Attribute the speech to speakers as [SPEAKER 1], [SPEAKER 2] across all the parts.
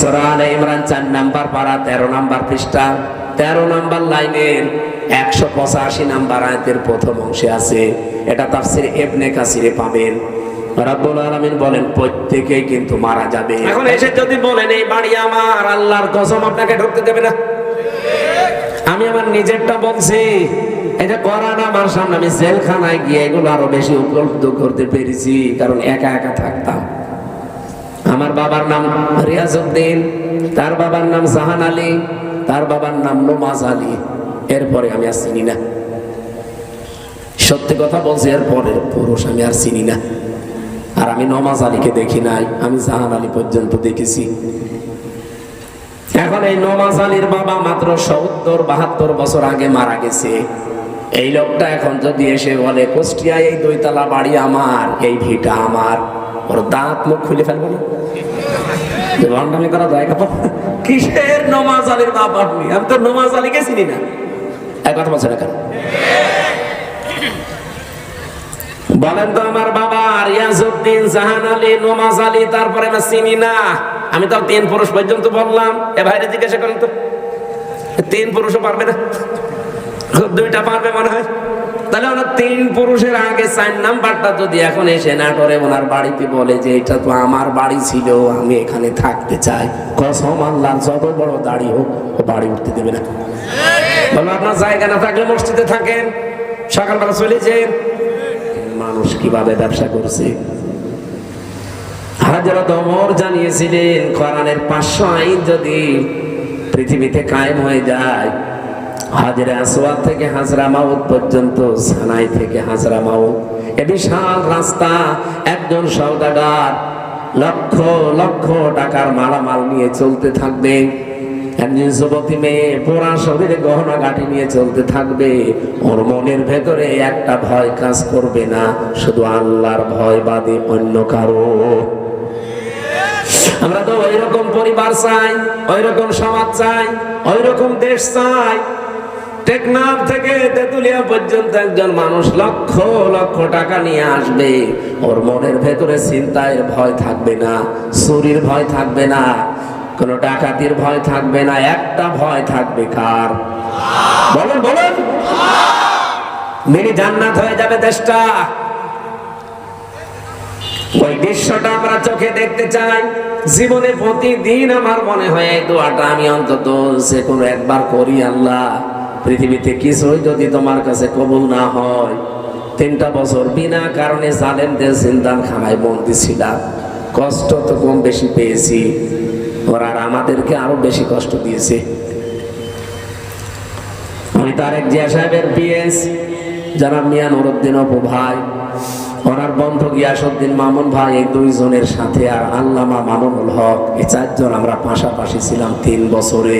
[SPEAKER 1] সরাল ইমরান চার নাম্বার পাড়া তেরো নাম্বার পৃষ্ঠা। তেরো নাম্বার লাইনের একশো পঁচাশি নাম্বার আয়াতের প্রথম অংশে আছে, এটা তাফসির এবনে কাসিরে পাবেন। বলেন, প্রত্যেকেই কিন্তু মারা যাবে। এখন এসে যদি বলেন, এই বাড়ি আমার, আল্লাহর কসম আপনাকে ঢুকতে দেবে না। আমি আমার নিজেরটা বলছি এটা করার আমার সামনে, আমি জেলখানায় গিয়ে এগুলো আরও বেশি উপলব্ধ করতে পেরেছি, কারণ একা একা থাকতাম। আমার বাবার নাম রিয়াজউদ্দিন, তার বাবার নাম জাহান আলী, তার বাবার নাম নোমাজ আলী। এরপরে আমি আর চিনি না। সত্যি কথা বলছি এরপরে পুরুষ আমি আর চিনি না। আর আমি নমাজ আলীকে দেখি নাই, আমি জাহান আলী পর্যন্ত দেখেছি। এখন এই নমাজ আলীর বাবা মাত্র সত্তর, বাহাত্তর বছর আগে মারা গেছে। এই লোকটা এখন যদি এসে বলে, কুষ্টিয়ায় এই দুইতলা বাড়ি আমার, এই ভিটা আমার। ওর দাঁত মুখ খুলে ফেলব না। ভণ্ডামি করা যায় কাপড়। কিসের নমাজ আলীর বাপ আপনি? আমি তো নমাজ আলীকে চিনি না। এক কথা বলছে না কেন? বলেন তো আমার বাবা রিয়াজউদ্দিন জাহান আলী নমাজ আলী তারপরে আমি চিনি না। আমি তো তিন পুরুষ পর্যন্ত বললাম। এ ভাইরে জিজ্ঞাসা করেন তো। তিন পুরুষও পারবে না? দুইটা পারবে মনে হয়। তাহলে ওনার তিন পুরুষের আগে চার নাম্বারটা যদি এখন এসে না করে, ওনার বাড়িতে বলে যে, এটা তো আমার বাড়ি ছিল, আমি এখানে থাকতে চাই। কসম আল্লাহ যত বড় দাড়ি হোক, ও বাড়ি উঠতে দেবে না। আপনার জায়গা না থাকলে মসজিদে থাকেন, সকালবেলা চলে যেন। মানুষ কীভাবে ব্যবসা করছে? হাজরত ওমর জানিয়েছিলেন, কোরআনের পাঁচশো আইন যদি পৃথিবীতে কায়েম হয়ে যায় হাজরা আসওয়াদ থেকে হাজরা মাউদ পর্যন্ত, সানাই থেকে হাজরা মাউদ এ বিশাল রাস্তা, একজন সওদাগার লক্ষ লক্ষ টাকার মালামাল নিয়ে চলতে থাকবে। একজন যুবতী মেয়ে পোড়া শরীরে গহনা গাঁটি নিয়ে চলতে থাকবে। ওর মনের ভেতরে একটা ভয় কাজ করবে না, শুধু আল্লাহর ভয় বাদে অন্য কারও। আমরা তো ওই রকম পরিবার চাই ওই রকম সমাজ চাই ওই রকম দেশ চাই। টেকনাফ থেকে তেতুলিয়া পর্যন্ত একজন মানুষ লক্ষ লক্ষ টাকা নিয়ে আসবে। ওর মনের ভেতরে চিন্তায় ভয় থাকবে না, চুরির ভয় থাকবে না, কোনো ডাকাতির ভয় থাকবে না, একটা ভয় থাকবে কার? বলেন বলেন। মিনি জান্নাত হয়ে যাবে দেশটা। ওই দৃশ্যটা আমরা চোখে দেখতে চাই। জীবনে প্রতিদিন আমার মনে হয় এই দোয়াটা আমি অন্তত যে কোনো একবার করি আল্লাহ। পৃথিবীতে কিছুই যদি তোমার কাছে কবুল না হয়, তিনটা বছর বিনা কারণে জালেমদের জিন্দান খানায় বন্দি ছিলাম কষ্ট তো কম বেশি পেয়েছি। ওরা আর আমাদেরকে আরও বেশি কষ্ট দিয়েছে। আমি তারেক জিয়া সাহেবের পিএস যারা মিয়া অপু ভাই, ওনার বন্ধু গিয়াসুদ্দিন মামুন ভাই, এই দুইজনের সাথে আর আল্লামা মামুনুল হক, এই চারজন আমরা পাশাপাশি ছিলাম তিন বছরে।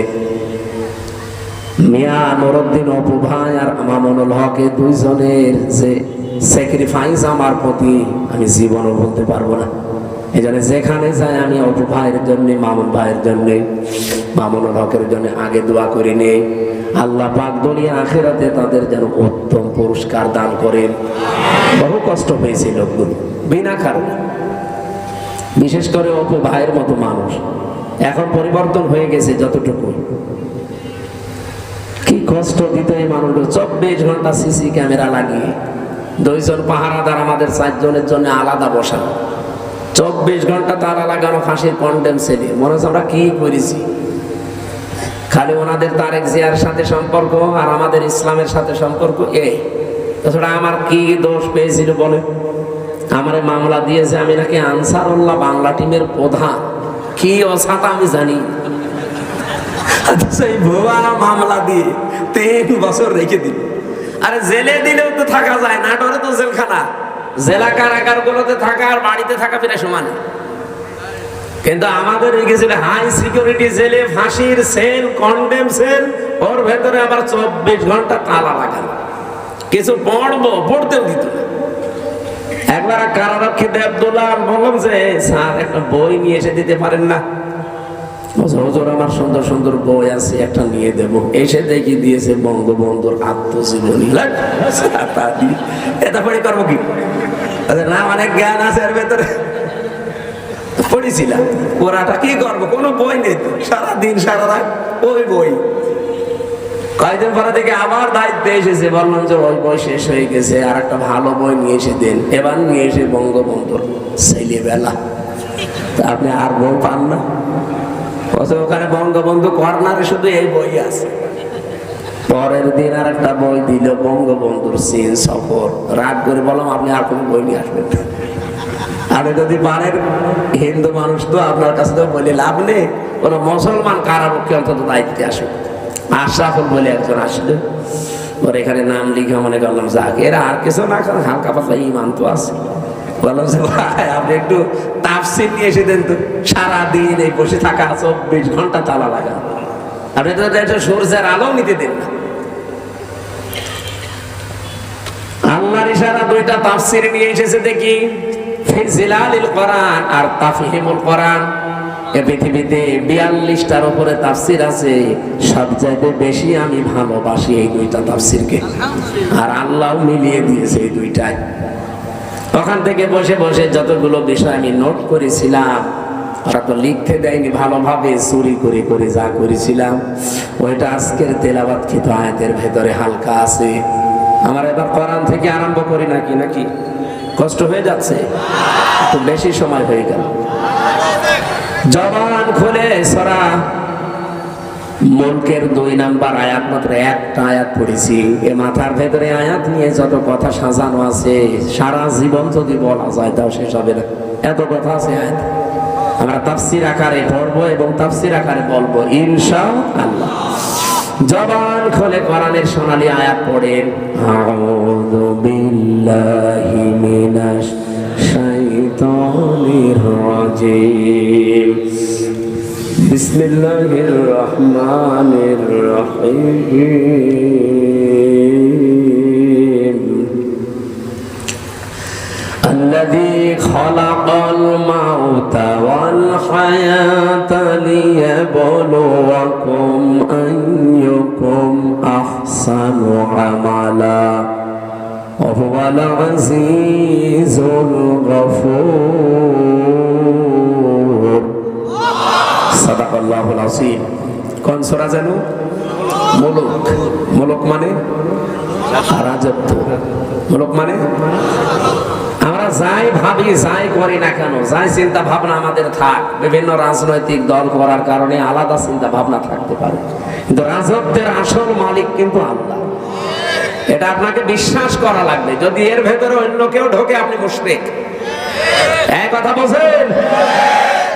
[SPEAKER 1] মিয়া নুরুদ্দিন অপু ভাই আর মামুনুল হক দুইজনের যে স্যাক্রিফাইস আমার প্রতি আমি জীবনও বলতে পারব না। এই জন্য যেখানে যাই আমি অপু ভাইয়ের জন্য, মামুন ভাইয়ের জন্য, মামুনুল হকের জন্য আগে দোয়া করে নেই আল্লাহ পাক দুনিয়া আখেরাতে তাদের যেন উত্তম পুরস্কার দান করেন। বহু কষ্ট পেয়েছে লোকগুলো, বিনা কারণে। বিশেষ করে অপু ভাইয়ের মতো মানুষ। এখন পরিবর্তন হয়ে গেছে যতটুকু কষ্ট দিতে এই মানুষগুলো চব্বিশ ঘণ্টা সিসি ক্যামেরা লাগিয়ে, দুইজন পাহারাদার আমাদের চারজনের জন্য আলাদা বসানো। চব্বিশ ঘণ্টা তারা লাগানো ফাঁসির কন্ডেম সেলে। মনে হচ্ছে আমরা কি করেছি? খালি ওনাদের তারেক জিয়ার সাথে সম্পর্ক আর আমাদের ইসলামের সাথে সম্পর্ক এই তাছাড়া আমার কি দোষ পেয়েছিল বলে? আমার মামলা দিয়েছে আমি নাকি আনসারুল্লাহ বাংলা টিমের প্রধান। কি অসাতা আমি জানি। সেই ভুয়ানা মামলা দিয়ে তিন বছর রেখে দিল। আরে জেলে দিলেও তো থাকা যায় নাটোরে তো জেলখানা। জেলা কারাগার গুলোতে থাকা আর বাড়িতে থাকা প্রায় সমান। কিন্তু আমাদের রেখেছিল হাই সিকিউরিটি জেলে, ফাঁসির সেল কন্ডেম সেল ওর ভেতরে আবার চব্বিশ ঘণ্টা তালা লাগানো কিছু পড়ব, পড়তেও দিত একবার কারারক্ষী দেবদুল্লাহ বললাম যে, স্যার, একটা বই নিয়ে এসে দিতে পারেন না? হুজুর আমার সুন্দর সুন্দর বই আছে, একটা নিয়ে দেব। এসে দেখি দিয়েছে বঙ্গবন্ধুর আত্মজীবনী। এটা পড়ে করব কি? না, অনেক জ্ঞান আছে এর ভেতরে। পড়েছিলাম। পড়াটা কি করব? কোনো বই নেই। সারাদিন, সারা রাত ওই বই। কয়েকদিন পরে থেকে আবার দায়িত্বে এসেছে। বললাম যে ওই বই শেষ হয়ে গেছে, আর একটা ভালো বই নিয়ে এসে দেন। এবার নিয়ে এসে বঙ্গবন্ধুর ছেলেবেলা। তা আপনি আর বই পান না? ওখানে বঙ্গবন্ধু কর্নারে শুধু এই বই আছে। পরের দিন আর একটা বই দিল বঙ্গবন্ধুর চীন সফর। রাগ করে বললাম, আপনি আর কোনো বই নিয়ে আসবেন। আপনি যদি পারেন, হিন্দু মানুষ তো আপনার কাছে তো বলে লাভ নেই। কোনো মুসলমান কারাপক্ষে অন্তত দায়িত্বে আসুক। আশরাফুল বলে একজন আসলে। ওর এখানে নাম লিখে মনে করলাম, যাক, এরা আর কিছু না হালকা পাতলা ইমান তো আছে। বললাম যে, ভাই, আপনি একটু তাফসির নিয়ে এসে দেন তো, সারাদিন এই বসে থাকা, চব্বিশ ঘণ্টা তালা লাগা। আপনি তো একটা সূর্যের আলো নিতে দেন না। আল্লাহর ইশারা দুইটা তাফসির নিয়ে এসেছে দেখি। ফিজিলালিল কোরআন আর তাফহিমুল কোরআন। এ পৃথিবীতে বিয়াল্লিশটার উপরে তাফসির আছে। সব চাইতে বেশি আমি ভালোবাসি এই দুইটা তাফসিরকে। আর আল্লাহ মিলিয়ে দিয়েছে এই দুইটাই। ওখান থেকে বসে বসে যতগুলো বিষয় আমি নোট করেছিলাম, ওরা তো লিখতে দেয়নি, ভালোভাবে চুরি করে করে যা করেছিলাম। ওইটা আজকের তেলাবাদ খিত আয়াতের ভেতরে হালকা আছে। আমার এবার কোরআন থেকে আরম্ভ করি নাকি নাকি? কষ্ট হয়ে যাচ্ছে? একটু বেশি সময় হয়ে গেল। জবান খুলে সরা। মুলকের দুই নাম্বার আয়াত মাত্র একটা আয়াত পড়েছি। এ মাথার ভেতরে আয়াত নিয়ে যত কথা সাজানো আছে, সারা জীবন যদি বলা যায় তাও শেষ হবে না। এত কথা আছে আয়াত? আমরা তাফসির আকারে পড়ব এবং তাফসির আকারে বলব ইনশা আল্লাহ জবান খোলে কোরআনের সোনালি আয়াত পড়েন। আউযু বিল্লাহি মিনাশ শাইতানির রাজিম। بسم الله الرحمن الرحيم. الذي خلق الموت والحياة ليبلوكم أيكم أحسن عملا. وهو العزيز الغفور. সাদাক আল্লাহুল আসিম কোন সূরা মানে রাজত্ব মানে আমরা যাই ভাবি, যাই করি না কেন, যাই চিন্তা ভাবনা আমাদের থাক। বিভিন্ন রাজনৈতিক দল করার কারণে আলাদা চিন্তা ভাবনা থাকতে পারে। কিন্তু রাজত্বের আসল মালিক কিন্তু আল্লাহ। এটা আপনাকে বিশ্বাস করা লাগবে। যদি এর ভেতরে অন্য কেউ ঢোকে, আপনি মুশরিক। এক কথা বলছেন?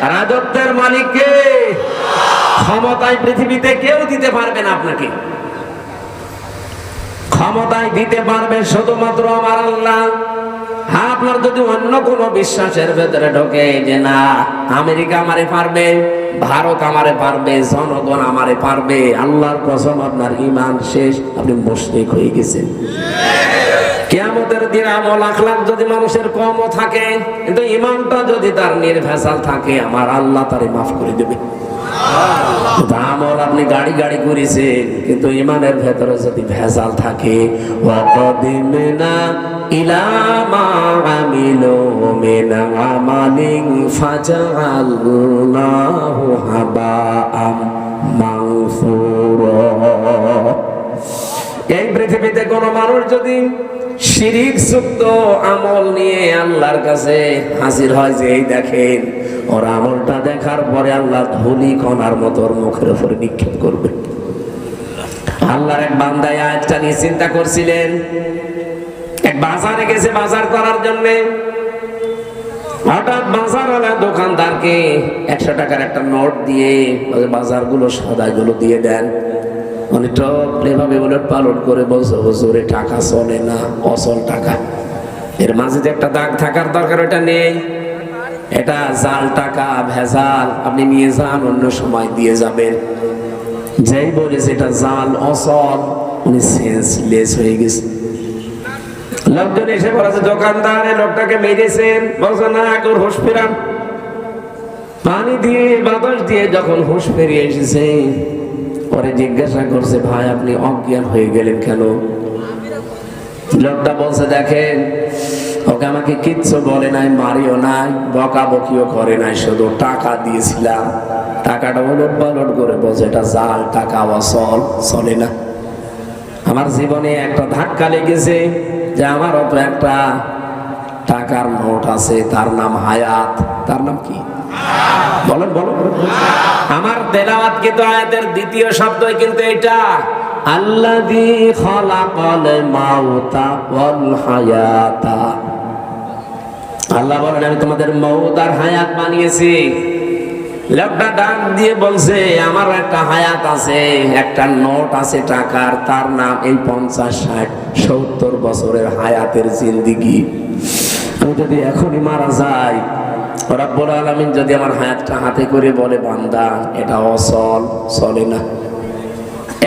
[SPEAKER 1] রাজত্বের মালিককে ক্ষমতায় পৃথিবীতে কেউ দিতে পারবে না আপনাকে। ক্ষমতায় দিতে পারবে শুধুমাত্র আমার আল্লাহ। হ্যাঁ আপনার যদি অন্য কোনো বিশ্বাসের ভেতরে ঢোকে যে না, আমেরিকা আমারে পারবে, ভারত আমারে পারবে, জনগণ আমারে পারবে, আল্লাহর কসম আপনার ইমান শেষ, আপনি মুশরিক হয়ে গেছেন। কেয়ামতের দিন আমল আখলাক যদি মানুষের কমও থাকে, কিন্তু ইমানটা যদি তার নির্ভেজাল থাকে, আমার আল্লাহ তারে মাফ করে দেবে। আমল আপনি গাড়ি গাড়ি করেছেন, কিন্তু ইমানের ভেতরে যদি ভেজাল থাকে ওয়াকাদিমনা মিন এই পৃথিবীতে কোনো মানুষ যদি শিরিক সুক্ত আমল নিয়ে আল্লাহর কাছে হাজির হয় যে এই দেখেন ওর আমলটা দেখার পরে আল্লাহ ধুলি কণার মতো ওর মুখের উপরে নিক্ষেপ করবে। আল্লাহর এক বান্দায় আয়াতটা নিয়ে চিন্তা করছিলেন। এক বাজারে গেছে বাজার করার জন্য। হঠাৎ বাজার বাজারওয়ালা দোকানদারকে একশো টাকার একটা নোট দিয়ে বাজারগুলো সদাইগুলো দিয়ে দেন। করে টাকা চলে না, অচল টাকা। এর মাঝে যে একটা দাগ থাকার দরকার নেই। এটা জাল টাকা, ভেজাল, আপনি নিয়ে যান অন্য সময় দিয়ে যাবেন। যেই বলেছে এটা জাল অচল, উনি সেন্সলেস হয়ে গেছে। লোকজন এসে বলেছে দোকানদার লোকটাকে মেরেছেন। বলছে, না এখন হুশ ফেরান। পানি দিয়ে, বাতাস দিয়ে যখন হুশ ফিরিয়ে এসেছে পরে জিজ্ঞাসা করছে, ভাই, আপনি অজ্ঞান হয়ে গেলেন কেন? লোকটা বলছে দেখেন ওকে আমাকে কিচ্ছু বলে নাই, মারিও নাই, বকাবকিও করে নাই, শুধু টাকা দিয়েছিলাম। টাকাটা উলট পালট করে বলছে, এটা জাল, টাকা বা অসল চলে না। আমার জীবনে একটা ধাক্কা লেগেছে যে আমার অত একটা টাকার নোট আছে, তার নাম হায়াত। তার নাম কি? বলেন বলেন। আমার তেলাওয়াত কিন্তু আয়াতের দ্বিতীয় শব্দ, কিন্তু এটা আল্লাযী খালাকাল মাউতা ওয়াল হায়াতা। আল্লাহ বলেন, আমি তোমাদের মৌত আর হায়াত বানিয়েছি। লোকটা ডাক দিয়ে বলছে, আমার একটা হায়াত আছে, একটা নোট আছে টাকার, তার নাম এই পঞ্চাশ, ষাট, সত্তর বছরের হায়াতের জিন্দিগি। আমি যদি এখনই মারা যাই রব্বুল আলমিন যদি আমার হায়াতটা হাতে করে বলে, বান্দা, এটা অসল, চলে না।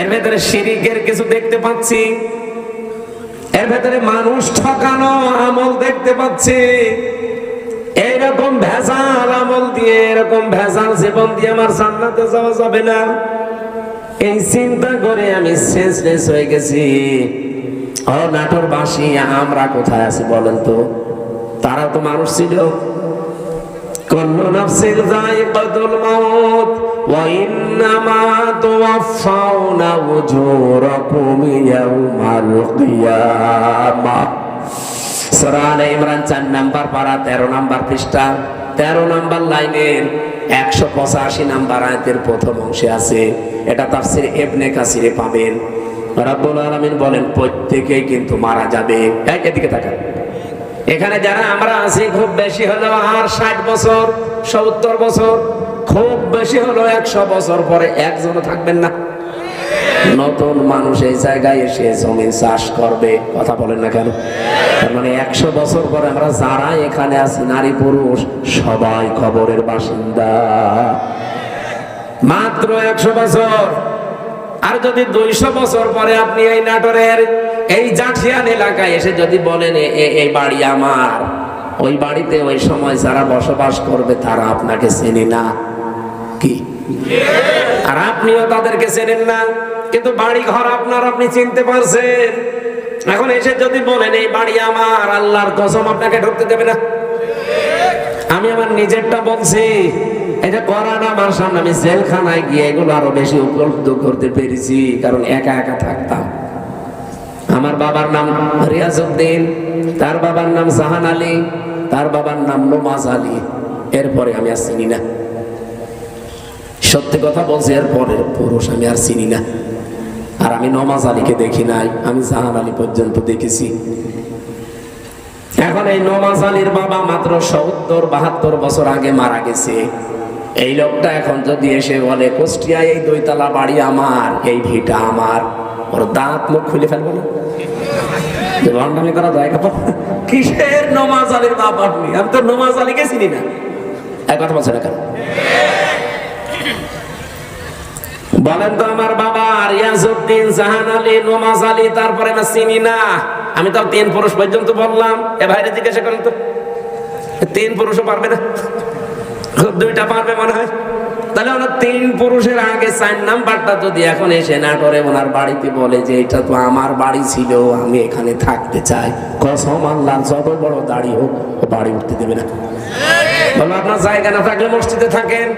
[SPEAKER 1] এর ভেতরে শিরিকের কিছু দেখতে পাচ্ছি। এর ভেতরে মানুষ ঠকানো আমল দেখতে পাচ্ছি। এইরকম ভেজাল আমল দিয়ে, এরকম ভেজাল জীবন দিয়ে আমার জান্নাতে যাওয়া যাবে না। এই চিন্তা করে আমি সেন্সলেস হয়ে গেছি। ও নাটোর বাসী আমরা কোথায় আছি বলেন তো? তারা তো মানুষ ছিল। كل نفس ذائقة الموت وإنما توفون أجوركم يوم القيامة সূরা আলে ইমরান চার নাম্বার পারা তেরো নাম্বার পৃষ্ঠা তেরো নাম্বার লাইনের একশো পঁচাশি নাম্বার আয়াতের প্রথম অংশে আছে এটা তাফসির এবনে কাসিরে পাবেন রাব্বুল আলামিন বলেন প্রত্যেকেই কিন্তু মারা যাবে এই, এদিকে তাকান এখানে যারা আমরা আছি, খুব বেশি হলো আর ষাট বছর, সত্তর বছর, খুব বেশি হলো একশো বছর পরে একজনও থাকবেন না। নতুন মানুষ এই জায়গায় এসে জমি চাষ করবে, কথা বলেন না কেন? তার মানে একশো বছর পরে আমরা যারা এখানে আছি, নারী পুরুষ, সবাই খবরের বাসিন্দা। মাত্র একশো বছর। আর যদি দুইশো বছর পরে আপনি এই নাটোরের এই জাঠিয়ান এলাকায় এসে যদি বলেন এই বাড়ি আমার, ওই বাড়িতে ওই সময় যারা বসবাস করবে তারা আপনাকে চেনে না। কি? আর আপনিও তাদেরকে চেনেন না। কিন্তু বাড়ি ঘর আপনার আপনি চিনতে পারছেন। এখন এসে যদি বলেন, এই বাড়ি আমার, আল্লাহর কসম আপনাকে ঢুকতে দেবে না। আমি আমার নিজেরটা বলছি। এটা করার আমার সামনে, আমি জেলখানায় গিয়ে এগুলো আরও বেশি উপলব্ধ করতে পেরেছি, কারণ একা একা থাকতাম। আমার বাবার নাম রিয়াজউদ্দিন, তার বাবার নাম জাহান আলী, তার বাবার নাম নোমাজ আলী। এরপরে আমি আর চিনি না। সত্যি কথা বলছি এরপরে পুরুষ আমি আর চিনি না। আর আমি নমাজ আলীকে দেখি নাই, আমি জাহান আলী পর্যন্ত দেখেছি। এখন এই নমাজ আলীর বাবা মাত্র সত্তর, বাহাত্তর বছর আগে মারা গেছে। এই লোকটা এখন যদি এসে বলে কুষ্টিয়ায় এই দুইতলা বাড়ি আমার, এই ভিটা আমার। ওর দাঁত মুখ খুলে ফেলব না। ভণ্ডামি করা যায় কাপড় কিসের নমাজ আলীর বাপ আপনি? আমি তো নমাজ আলীকে চিনি না। এক কথা বলছে না কেন? বলেন তো আমার বাবা, রিয়াজউদ্দিন জাহান আলী, নোমাজ আলী, তারপরে না চিনি না। আমি তো তিন পুরুষ পর্যন্ত বললাম। এ ভাইরে জিজ্ঞাসা করেন তো। তিন পুরুষও পারবে না। দুইটা পারবে মনে হয়। তাহলে ওনার তিন পুরুষের আগে চার নাম্বারটা যদি এখন এসে না করে ওনার বাড়িতে বলে যে, এটা তো আমার বাড়ি ছিল, আমি এখানে থাকতে চাই। কসম আল্লাহ যত বড় দাড়ি হোক, ও বাড়ি উঠতে দেবে না। বলো, আপনার জায়গা না থাকলে মসজিদে থাকেন।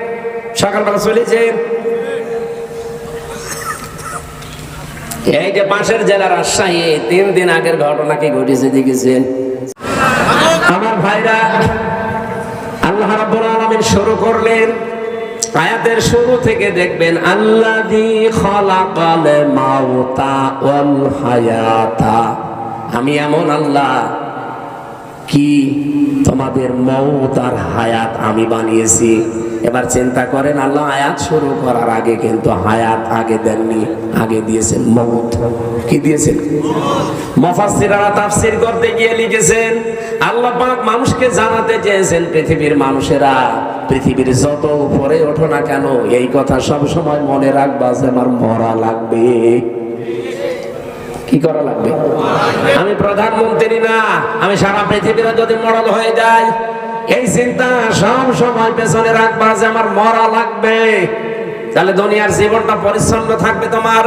[SPEAKER 1] সকালবেলা চলে যেন। এই যে পাশের জেলা রাজশাহী, তিন দিন আগের ঘটনা কি ঘটেছে দেখেছেন? আমার ভাইরা আল্লাহ রাব্বুল আলামিন শুরু করলেন আয়াতের শুরু থেকে দেখবেন, আল্লাযী খালাকাল মাউতা ওয়াল হায়াতা। আমি এমন আল্লাহ কি তোমাদের মৌত আর হায়াত আমি বানিয়েছি। এবার চিন্তা করেন, আল্লাহ আয়াত শুরু করার আগে কিন্তু হায়াত আগে দেননি, আগে দিয়েছেন মৌত কি দিয়েছেন? মফাসসিরারা তাফসীর করতে গিয়ে লিখেছেন, আল্লাহ পাক মানুষকে জানাতে চেয়েছেন, পৃথিবীর মানুষেরা পৃথিবীর যত উপরে ওঠো না কেন, এই কথা সব সময় মনে রাখবা যে আমার মরা লাগবে। কি করা লাগবে? আমি প্রধানমন্ত্রী না, আমি সারা পৃথিবীরা যদি মরল হয়ে যাই এই চিন্তা সব সময় পেছনে রাখবা যে আমার মরা লাগবে। তাহলে দুনিয়ার জীবনটা পরিচ্ছন্ন থাকবে তোমার।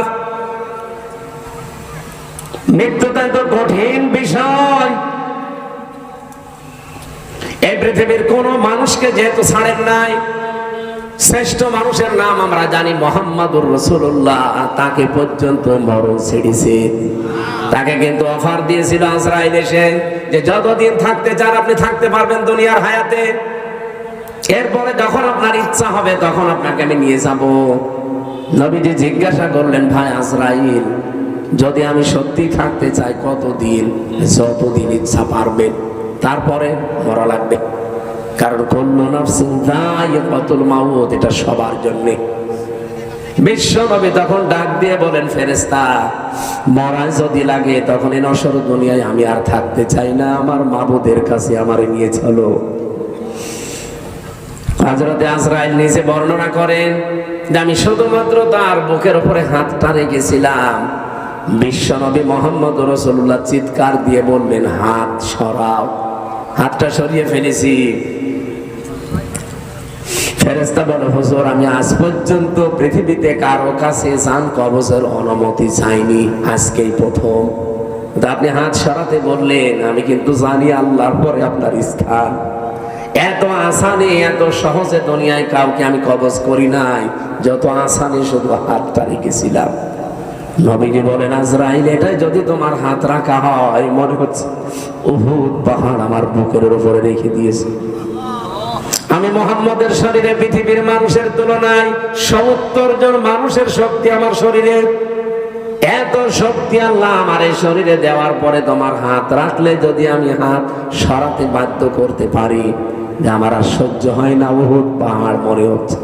[SPEAKER 1] মৃত্যুটা তো কঠিন বিষয়। এই পৃথিবীর কোন মানুষকে যেহেতু ছাড়েন নাই শ্রেষ্ঠ মানুষের নাম আমরা জানি মোহাম্মদুর রসুল্লাহ তাকে পর্যন্ত মরণ ছেড়েছে। তাকে কিন্তু অফার দিয়েছিল আজরাইল এসে যে যতদিন থাকতে চান আপনি থাকতে পারবেন দুনিয়ার হায়াতে। এরপরে যখন আপনার ইচ্ছা হবে তখন আপনাকে আমি নিয়ে যাব। নবীজি জিজ্ঞাসা করলেন, ভাই আজরাইল, যদি আমি সত্যি থাকতে চাই কতদিন? যতদিন ইচ্ছা পারবেন। তারপরে মরা লাগবে। কারণ কল্য নফসিন কতুল মাউত, এটা সবার জন্য। বিশ্ব নবী তখন ডাক দিয়ে বলেন ফেরেস্তা মরা যদি লাগে, তখন এই নসর দুনিয়ায় আমি আর থাকতে চাই না, আমার মাবুদের কাছে আমার নিয়ে চলো। হজরতে আজরাইল নিজে বর্ণনা করেন যে, আমি শুধুমাত্র তার বুকের উপরে হাতটা রেখেছিলাম। বিশ্বনবী মোহাম্মদ রসুল্লাহ চিৎকার দিয়ে বললেন, হাত সরাও, হাতটা সরিয়ে ফেলেছি। ফেরেস্তা বলে, হুজুর, আমি আজ পর্যন্ত পৃথিবীতে কারও কাছে চান কবজের অনুমতি চাইনি। আজকেই প্রথম। আপনি হাত সরাতে বললেন, আমি কিন্তু জানি আল্লাহর পরে আপনার স্থান। এত আসানে, এত সহজে দুনিয়ায় কাউকে আমি কবজ করি নাই। যত আসানে শুধু হাতটা রেখেছিলাম। নবীজি বলেন, আজরাইল, এটাই যদি তোমার হাত রাখা হয়, মনে হচ্ছে উহুদ পাহাড় আমার বুকের উপরে রেখে দিয়েছে। মোহাম্মদের শরীরে পৃথিবীর মানুষের তুলনায় সত্তর জন মানুষের শক্তি আমার শরীরে। এত শক্তি আল্লাহ আমার এই শরীরে দেওয়ার পরে তোমার হাত রাখলে যদি আমি হাত সরাতে বাধ্য করতে পারি, যে আমার আর সহ্য হয় না বহুত পাহাড় মনে হচ্ছে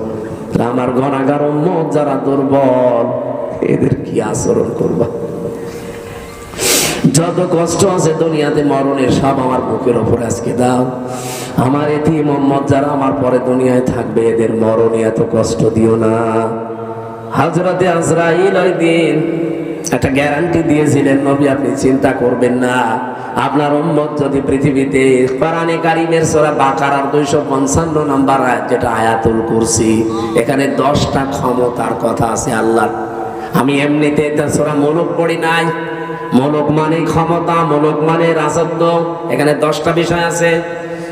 [SPEAKER 1] আমার ঘনাগার মত যারা দুর্বল, এদের কি আচরণ করবা? যত কষ্ট আছে দুনিয়াতে মরণের সব আমার বুকের ওপরে আজকে দাও। আমার এটি মোহাম্মদ যারা আমার পরে দুনিয়ায় থাকবে, এদের মরণে এত কষ্ট দিও না। হাজরাতে আজরাইল ওই দিন একটা গ্যারান্টি দিয়েছিলেন, নবী আপনি চিন্তা করবেন না। আপনার উম্মত যদি পৃথিবীতে কোরআনে কারিমের সূরা বাকারার 255 নাম্বার আয়াত, যেটা আয়াতুল কুরসি, এখানে 10টা ক্ষমতার কথা আছে আল্লাহ। আমি এমনিতে এটা সূরা মুলুক পড়ি নাই। মুলুক মানে ক্ষমতা, মুলুক মানে রাজত্ব। এখানে 10টা বিষয় আছে।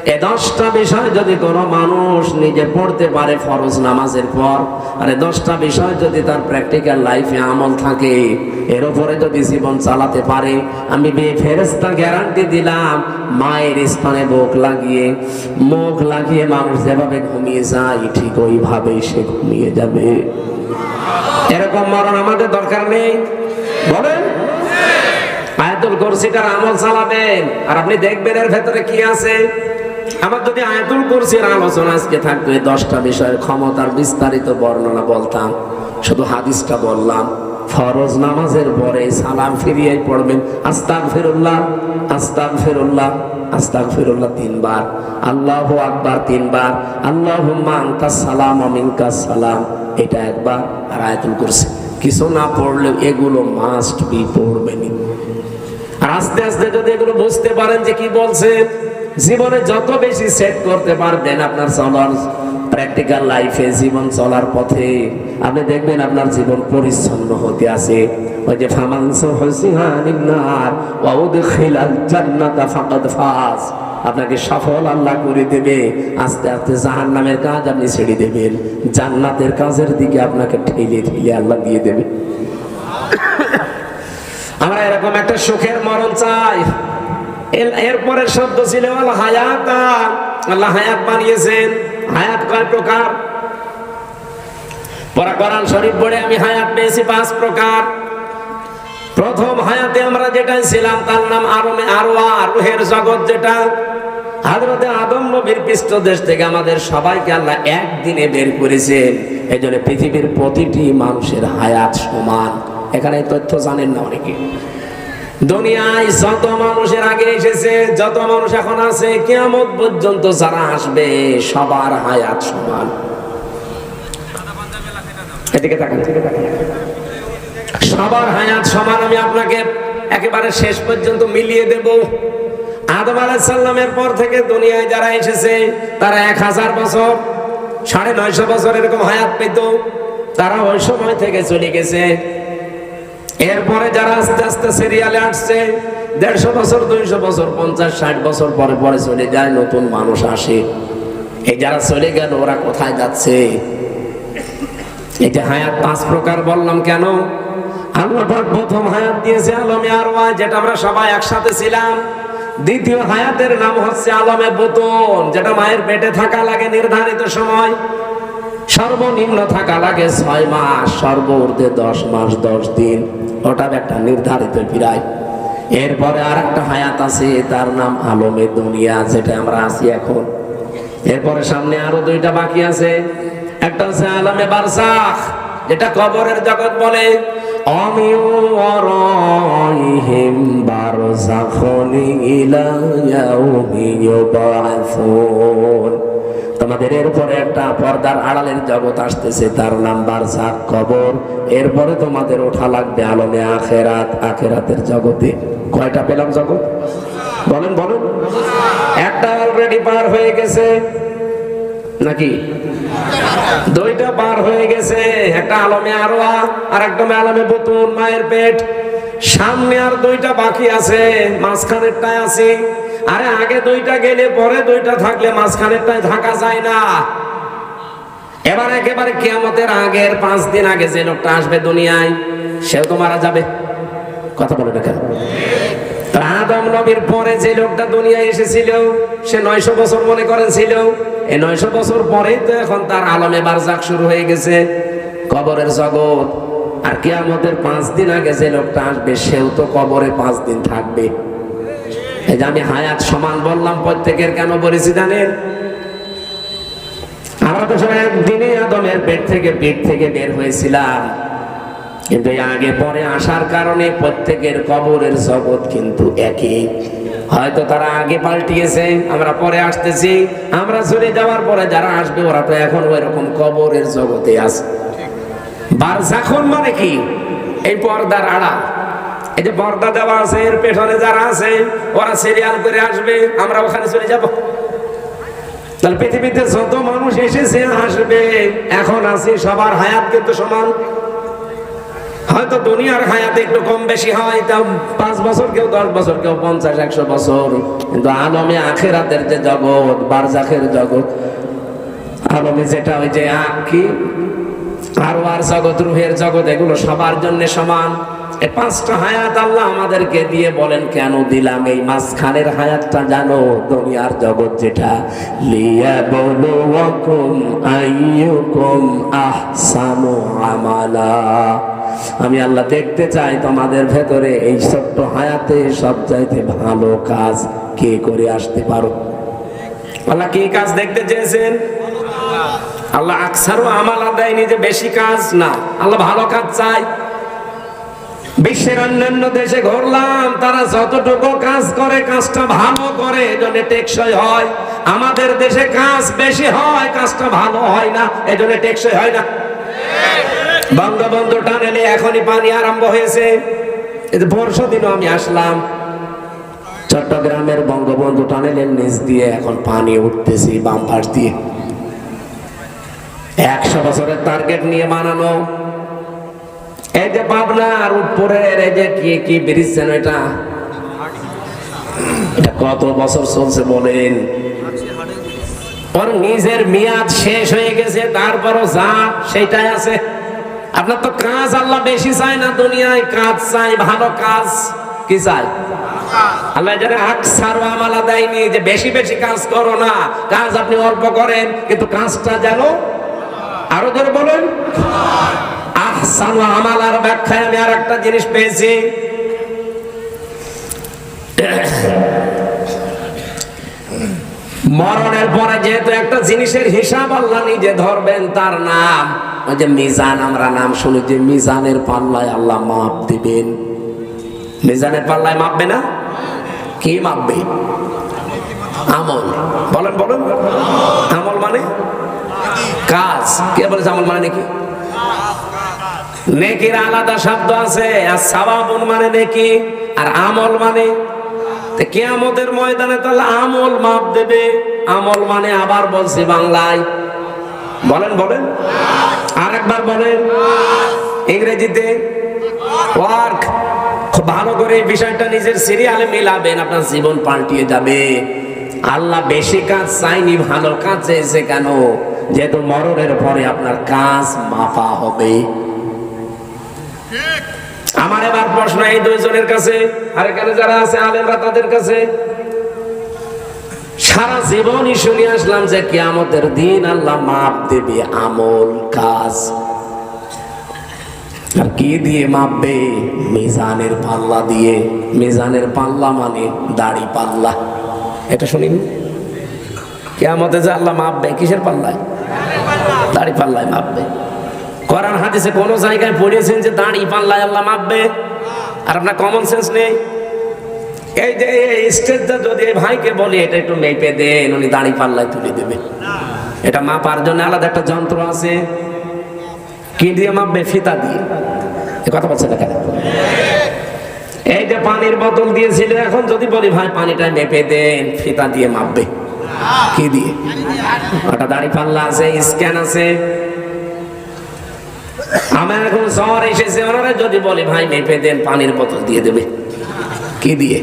[SPEAKER 1] এ দশটা বিষয় যদি কোনো মানুষ নিজে পড়তে পারে ফরজ নামাজের পর, আর দশটা বিষয় যদি তার প্র্যাকটিক্যাল লাইফে আমল থাকে, এর উপরে যদি জীবন চালাতে পারে, আমি ফেরেস্তা গ্যারান্টি দিলাম, মায়ের স্থানে বুক লাগিয়ে, মুখ লাগিয়ে মানুষ যেভাবে ঘুমিয়ে যায়, ঠিক ওইভাবেই সে ঘুমিয়ে যাবে। এরকম মরণ আমাদের দরকার নেই। বলেন? আয়াতুল কুরসিটার আমল চালাবেন। আর আপনি দেখবেন এর ভেতরে কি আছে? আমার যদি আয়াতুল কুরসির আলোচনা আজকে থাকতো, এই দশটা বিষয়ের ক্ষমতার বিস্তারিত বর্ণনা বলতাম, শুধু হাদিসটা বললাম। ফরজ নামাজের পরে সালাম ফিরিয়ে পড়বেন আস্তাক ফিরুল্লাহ আস্তাক ফিরুল্লাহ আস্তাক ফিরুল্লাহ তিনবার, আল্লাহ আকবার তিনবার আল্লাহ আন্তা সালাম আমিনকা সালাম, এটা একবার, আর আয়াতুল কুরসি। কিছু না পড়লে এগুলো মাস্ট বি পড়বেনি আর আস্তে আস্তে যদি এগুলো বুঝতে পারেন যে কি বলছে জীবনে যত বেশি সেট করতে পারবেন আপনার চলার প্র্যাকটিক্যাল লাইফে জীবন চলার পথে, আপনি দেখবেন আপনার জীবন পরিচ্ছন্ন হতে আছে। ওই যে ফামাংস আপনাকে সফল আল্লাহ করে দেবে। আস্তে আস্তে জাহান্নামের কাজ আপনি ছেড়ে দেবেন। জান্নাতের কাজের দিকে আপনাকে ঠেলে ঠেলে আল্লাহ দিয়ে দেবে। আমরা এরকম একটা সুখের মরণ চাই। এর- এরপরের শব্দ ছিল আল হায়াতা। আল্লাহ হায়াত বানিয়েছেন। হায়াত কয় প্রকার? পরা কোরআন শরীফ পড়ে আমি হায়াত পেয়েছি পাঁচ প্রকার। প্রথম হায়াতে আমরা যেটা ছিলাম, তার নাম আরমে আরোয়া রুহের জগৎ যেটা। হাজরতে আদম নবীর পৃষ্ঠ দেশ থেকে আমাদের সবাইকে আল্লাহ একদিনে বের করেছেন। এই জন্য পৃথিবীর প্রতিটি মানুষের হায়াত সমান। এখানে তথ্য জানেন না অনেকে। দুনিয়ায় যত মানুষের আগে এসেছে, যত মানুষ এখন আছে, কেয়ামত পর্যন্ত যারা আসবে, সবার হায়াত সমান। এদিকে তাকান। সবার হায়াত সমান, আমি আপনাকে একেবারে শেষ পর্যন্ত মিলিয়ে দেব। আদম আলাইসাল্লামের পর থেকে দুনিয়ায় যারা এসেছে, তারা এক হাজার বছর, সাড়ে নয়শো বছর এরকম হায়াত পেত। তারা ওই সময় থেকে চলে গেছে। এরপরে যারা আস্তে আস্তে সিরিয়ালে আসছে, দেড়শো বছর, দুইশো বছর, পঞ্চাশ, ষাট বছর পরে পরে চলে যায়, নতুন মানুষ আসে। এই যারা চলে গেল, ওরা কোথায় যাচ্ছে? যে হায়াত, পাঁচ প্রকার বললাম কেন? আল্লাহ প্রথম হায়াত দিয়েছে আলমে আরওয়া, যেটা আমরা সবাই একসাথে ছিলাম। দ্বিতীয় হায়াতের নাম হচ্ছে আলমে বোতন, যেটা মায়ের পেটে থাকা লাগে নির্ধারিত সময়। সর্বনিম্ন থাকা লাগে ছয় মাস, সর্বঊর্ধ্বে দশ মাস, দশ দিন। ওটা একটা নির্ধারিত প্রায় এরপরে আর একটা হায়াত আছে, তার নাম আলমে দুনিয়া, যেটা আমরা আছি এখন। এরপরে সামনে আরও দুইটা বাকি আছে। একটা হচ্ছে আলমে বারসাখ, যেটা কবরের জগৎ বলে। অমিউ ওয়ারাইহিম বারযাখুন ইলা ইয়াউমি তোমাদের এরপরে একটা পর্দার আড়ালের জগৎ আসতেছে, তার নাম বারসাখ কবর এরপরে তোমাদের ওঠা লাগবে আলমে আখেরাত, আখেরাতের জগতে। কয়টা পেলাম জগৎ? বলেন বলেন। একটা অলরেডি পার হয়ে গেছে। নাকি? দুইটা পার হয়ে গেছে। একটা আলমে আরোয়া, আর একদম আলমে বুতুন মায়ের পেট। সামনে আর দুইটা বাকি আছে, মাঝখানেরটায় আছে। আরে আগে দুইটা গেলে পরে দুইটা থাকলে মাঝখানেরটায় থাকা যায় না। এবার একেবারে কিয়ামতের আগের পাঁচ দিন আগে যে লোকটা আসবে দুনিয়ায়, সেও তো মারা যাবে। কথা বলে না কেন? আদম নবীর পরে যে লোকটা দুনিয়ায় এসেছিল, সে নয়শো বছর মনে করেন ছিল এই নয়শো বছর পরেই তো এখন তার আলমে বারজাক শুরু হয়ে গেছে কবরের জগৎ। আর কিয়ামতের পাঁচ দিন আগে যে লোকটা আসবে, সেও তো কবরে পাঁচ দিন থাকবে। এই যে আমি হায়াত সমান বললাম, প্রত্যেকের কেন বলেছি জানেন? আমরা তো সবাই একদিনে আদমের পেট থেকে পেট থেকে বের হয়েছিলাম। কিন্তু আগে পরে আসার কারণে প্রত্যেকের কবরের জগৎ কিন্তু একই। হয়তো তারা আগে পাল্টিয়েছে, আমরা পরে আসতেছি। আমরা চলে যাওয়ার পরে যারা আসবে, ওরা তো এখন ওই রকম কবরের জগতে আছে। বারজাখন মানে কি? এই পর্দার আড়া এই যে বর্দা দেওয়া আছে, এর পেছনে যারা আছে, ওরা সিরিয়াল করে আসবে, আমরা ওখানে চলে যাব। তাহলে পৃথিবীতে যত মানুষ এসেছে, আসবে। এখন আছে, সবার হায়াত কিন্তু সমান। হয়তো দুনিয়ার হায়াতে একটু কম বেশি হয়, তাও পাঁচ বছর কেউ দশ বছর, কেউ পঞ্চাশ, একশো বছর। কিন্তু আলমে আখেরাতের যে জগৎ, বারজাখের জগৎ, আলমে যেটা ওই যে আখ কি আরও আর জগৎ রুহের জগৎ, এগুলো সবার জন্য সমান। এই পাঁচটা হায়াত আল্লাহ আমাদেরকে দিয়ে বলেন, কেন দিলাম এই মাঝখানের হায়াতটা জানো? দুনিয়ার জগৎ যেটা। লিয়া বলো আইয়ুকুম আহসানু আমালা। আমি আল্লাহ দেখতে চাই তোমাদের ভেতরে এই ছোট্ট হায়াতে সব চাইতে ভালো কাজ কে করে আসতে পারো। আল্লাহ কি কাজ দেখতে চেয়েছেন? আল্লাহ আকসারও আমাল দেয়নি যে বেশি কাজ না। আল্লাহ ভালো কাজ চাই বিশ্বের অন্যান্য দেশে ঘুরলাম, তারা যতটুকু কাজ করে, কাজটা ভালো করে, এজন্য টেকসই হয়। আমাদের দেশে কাজ বেশি হয়, কাজটা ভালো হয় না, এজন্য টেকসই হয় না। বঙ্গবন্ধু টানেলে এখনই পানি আরম্ভ হয়েছে। বর্ষ দিনও আমি আসলাম। চট্টগ্রামের বঙ্গবন্ধু টানেলের নিচ দিয়ে এখন পানি উঠতেছি, বাম পাশ দিয়ে। একশো বছরের টার্গেট নিয়ে বানানো। এই যে পাবনার উপরের এই যে কি কি ব্রিজ যেন এটা? কত বছর চলছে বলেন। ওর নিজের মেয়াদ শেষ হয়ে গেছে, তারপরও যা সেটাই আছে। আপনার তো কাজ আল্লাহ বেশি চায় না দুনিয়ায়, কাজ চাই ভালো কাজ। কি চাই আল্লাহ যেন আকসারও আমালা দেয়নি যে বেশি বেশি কাজ করো না, কাজ আপনি অল্প করেন, কিন্তু কাজটা যেন আরও ধরে বলেন। আহসানু আমালার ব্যাখ্যায় আমি আর একটা জিনিস পেয়েছি। মরণের পরে যেহেতু একটা জিনিসের হিসাব আল্লাহ নিজে ধরবেন, তার নাম, ওই যে মিজান, আমরা নাম শুনি যে মিজানের পাল্লায় আল্লাহ মাপ দিবেন। মিজানের পাল্লায় মাপবে না? কি মাপবে? আমল। বলেন বলেন। আমল মানে? কাজ। কে বলেছে আমল মানে নাকি নেকির আলাদা শব্দ আছে, আর সাবাবুন মানে নেকি, আর আমল মানে। কেয়ামতের ময়দানে তাহলে আমল মাপ দেবে, আমল মানে আবার বলছে বাংলায়। বলেন বলেন। আর একবার বলেন। ইংরেজিতে ওয়ার্ক। খুব ভালো করে এই বিষয়টা নিজের সিরিয়ালে মিলাবেন, আপনার জীবন পাল্টিয়ে যাবে। আল্লাহ বেশি কাজ চাইনি ভালো কাজ চেয়েছে কেন? যেহেতু মরণের পরে আপনার কাজ মাপা হবে। আমার এবার প্রশ্ন এই দুইজনের কাছে, আর এখানে যারা আছে, আলেমরা তাদের কাছে। সারা জীবনই শুনে আসলাম যে কিয়ামতের দিন আল্লাহ মাপ দেবে আমল, কাজ। আর কি দিয়ে মাপবে? মিজানের পাল্লা দিয়ে। মিজানের পাল্লা মানে দাড়ি পাল্লা। এটা শুনিন? কেয়ামতে যে আল্লাহ মাপবে, কিসের পাল্লায়? দাড়ি পাল্লায় মাপবে। হাদিসে কোন জায়গায় পড়িয়েছেন যে দাড়ি পাল্লায় আল্লাহ মাপবে? আর আপনার কমন সেন্স নেই? এই যে স্টেজটা যদি এই ভাইকে বলি, এটা একটু মেপে দেন, উনি দাড়ি পাল্লায় তুলে দেবে এটা মাপার জন্য আলাদা একটা যন্ত্র আছে। কি দিয়ে মাপবে? ফিতা দিয়ে। এ কথা বলছে না কেন? এই যে পানির বোতল দিয়েছিল, এখন যদি বলি, ভাই, পানিটা মেপে দেন, ফিতা দিয়ে মাপবে। কি দিয়ে? ওটা দাড়ি পাল্লা আছে, স্ক্যান আছে। আমার এখন শহর এসেছে, ওনারা যদি বলে, ভাই মেপে দেন, পানির বোতল দিয়ে দেবে। কি দিয়ে?